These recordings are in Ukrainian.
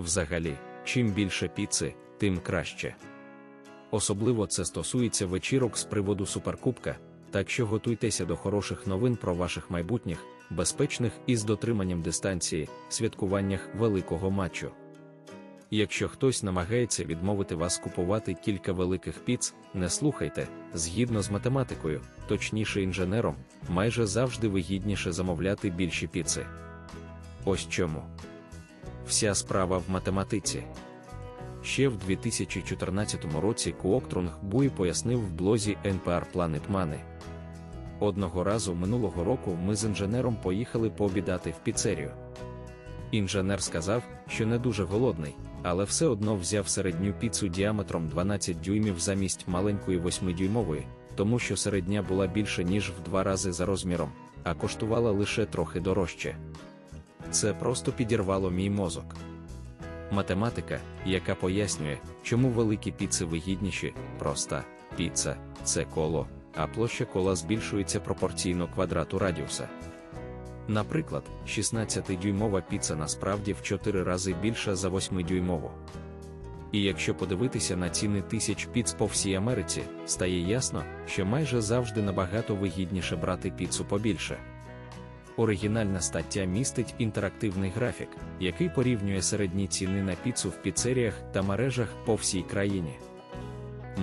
Взагалі, чим більше піци, тим краще. Особливо це стосується вечірок з приводу суперкубка, так що готуйтеся до хороших новин про ваших майбутніх, безпечних і з дотриманням дистанції, святкуваннях великого матчу. Якщо хтось намагається відмовити вас купувати кілька великих піц, не слухайте, згідно з математикою, точніше інженером, майже завжди вигідніше замовляти більші піци. Ось чому. Вся справа в математиці. Ще в 2014 році Куоктрунг Буй пояснив в блозі NPR Planet Money. Одного разу минулого року ми з інженером поїхали пообідати в піцерію. Інженер сказав, що не дуже голодний, але все одно взяв середню піцу діаметром 12 дюймів замість маленької 8-дюймової, тому що середня була більше ніж в два рази за розміром, а коштувала лише трохи дорожче. Це просто підірвало мій мозок. Математика, яка пояснює, чому великі піци вигідніші, проста піца це коло, а площа кола збільшується пропорційно квадрату радіуса. Наприклад, 16-дюймова піца насправді в 4 рази більша за 8-дюймову. І якщо подивитися на ціни тисяч піц по всій Америці, стає ясно, що майже завжди набагато вигідніше брати піцу побільше. Оригінальна стаття містить інтерактивний графік, який порівнює середні ціни на піцу в піцеріях та мережах по всій країні.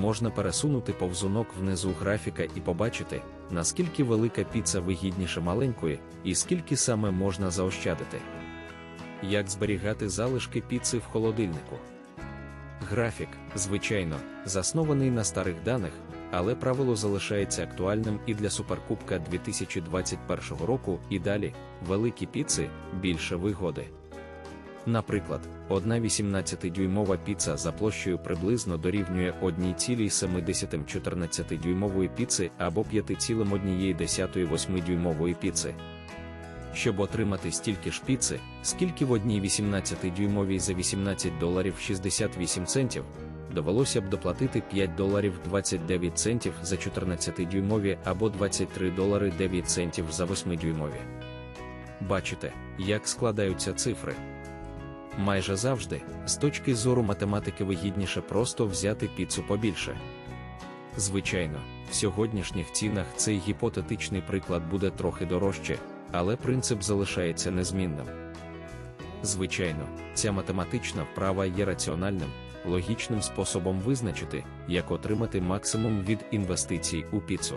Можна пересунути повзунок внизу графіка і побачити, наскільки велика піца вигідніше маленької, і скільки саме можна заощадити. Як зберігати залишки піци в холодильнику? Графік, звичайно, заснований на старих даних, але правило залишається актуальним і для суперкубка 2021 року і далі великі піци більше вигоди. Наприклад, одна 18-дюймова піца за площею приблизно дорівнює 1,7 14-дюймової піци або 5,1 8-дюймової піци. Щоб отримати стільки ж піци, скільки в одній 18-дюймовій за 18 доларів 68 центів, довелося б доплатити 5 доларів 29 центів за 14-дюймові або 23 долари 9 центів за 8-дюймові. Бачите, як складаються цифри. Майже завжди, з точки зору математики вигідніше просто взяти піцу побільше. Звичайно, в сьогоднішніх цінах цей гіпотетичний приклад буде трохи дорожче, але принцип залишається незмінним. Звичайно, ця математична вправа є раціональним, логічним способом визначити, як отримати максимум від інвестицій у піцу.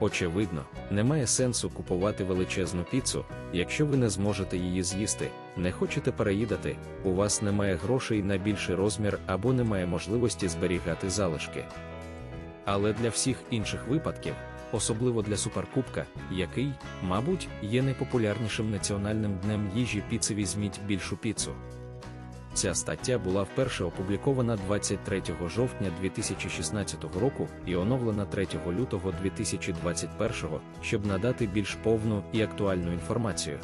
Очевидно, немає сенсу купувати величезну піцу, якщо ви не зможете її з'їсти, не хочете переїдати, у вас немає грошей на більший розмір або немає можливості зберігати залишки. Але для всіх інших випадків, особливо для суперкубка, який, мабуть, є найпопулярнішим національним днем їжі піци візьміть більшу піцу. Ця стаття була вперше опублікована 23 жовтня 2016 року і оновлена 3 лютого 2021, щоб надати більш повну і актуальну інформацію.